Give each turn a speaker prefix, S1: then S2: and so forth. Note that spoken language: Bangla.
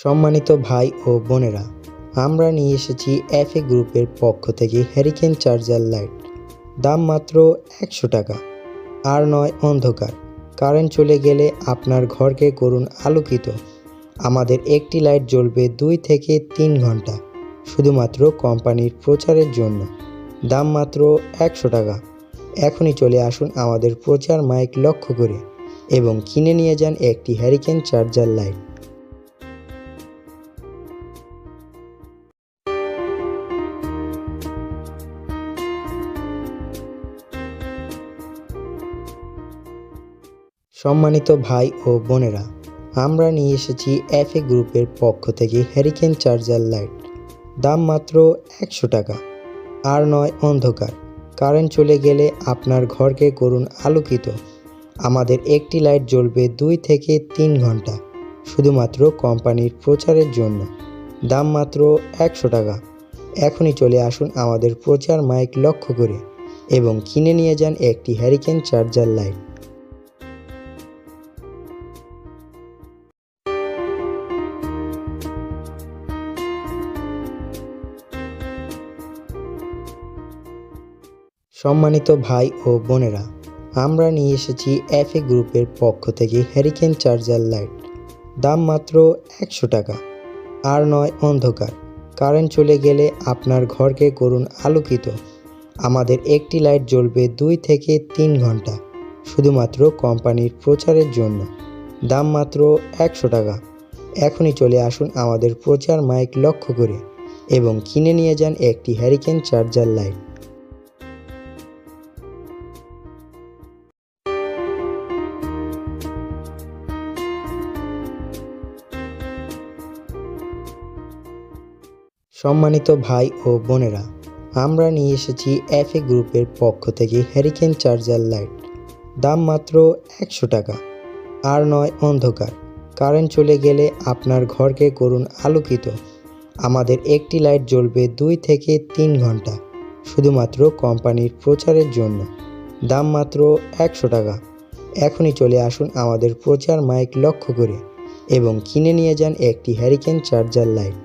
S1: সম্মানিত ভাই ও বোনেরা, আমরা নিয়ে এসেছি এফএ গ্রুপের পক্ষ থেকে হ্যারিকেন চার্জার লাইট দাম মাত্র একশো টাকা, আর নয় অন্ধকার। কারেন্ট চলে গেলে আপনার ঘরকে করুন আলোকিত। আমাদের একটি লাইট জ্বলবে দুই থেকে তিন ঘণ্টা, শুধুমাত্র কোম্পানির প্রচারের জন্য। দাম মাত্র একশো টাকা। এখনই চলে আসুন আমাদের প্রচার মাইক লক্ষ্য করে এবং কিনে নিয়ে যান একটি হ্যারিকেন চার্জার লাইট সম্মানিত ভাই ও বোনেরা, আমরা নিয়ে এসেছি এফএ গ্রুপের পক্ষ থেকে হ্যারিকেন চার্জার লাইট দাম মাত্র একশো টাকা, আর নয় অন্ধকার। কারেন্ট চলে গেলে আপনার ঘরকে করুন আলোকিত। আমাদের একটি লাইট জ্বলবে দুই থেকে তিন ঘণ্টা, শুধুমাত্র কোম্পানির প্রচারের জন্য। দাম মাত্র একশো টাকা। এখনই চলে আসুন আমাদের প্রচার মাইক লক্ষ্য করে এবং কিনে নিয়ে যান একটি হ্যারিকেন চার্জার লাইট সম্মানিত ভাই ও বোনেরা, আমরা নিয়ে এসেছি এফএ গ্রুপের পক্ষ থেকে হ্যারিকেন চার্জার লাইট দাম মাত্র একশো টাকা, আর নয় অন্ধকার। কারেন্ট চলে গেলে আপনার ঘরকে করুন আলোকিত। আমাদের একটি লাইট জ্বলবে দুই থেকে তিন ঘণ্টা, শুধুমাত্র কোম্পানির প্রচারের জন্য। দাম মাত্র একশো টাকা। এখনই চলে আসুন আমাদের প্রচার মাইক লক্ষ্য করে এবং কিনে নিয়ে যান একটি হ্যারিকেন চার্জার লাইট সম্মানিত ভাই ও বোনেরা, আমরা নিয়ে এসেছি এফএ গ্রুপের পক্ষ থেকে হ্যারিকেন চার্জার লাইট দাম মাত্র একশো টাকা, আর নয় অন্ধকার। কারেন্ট চলে গেলে আপনার ঘরকে করুন আলোকিত। আমাদের একটি লাইট জ্বলবে দুই থেকে তিন ঘণ্টা, শুধুমাত্র কোম্পানির প্রচারের জন্য। দাম মাত্র একশো টাকা। এখনই চলে আসুন আমাদের প্রচার মাইক লক্ষ্য করে এবং কিনে নিয়ে যান একটি হ্যারিকেন চার্জার লাইট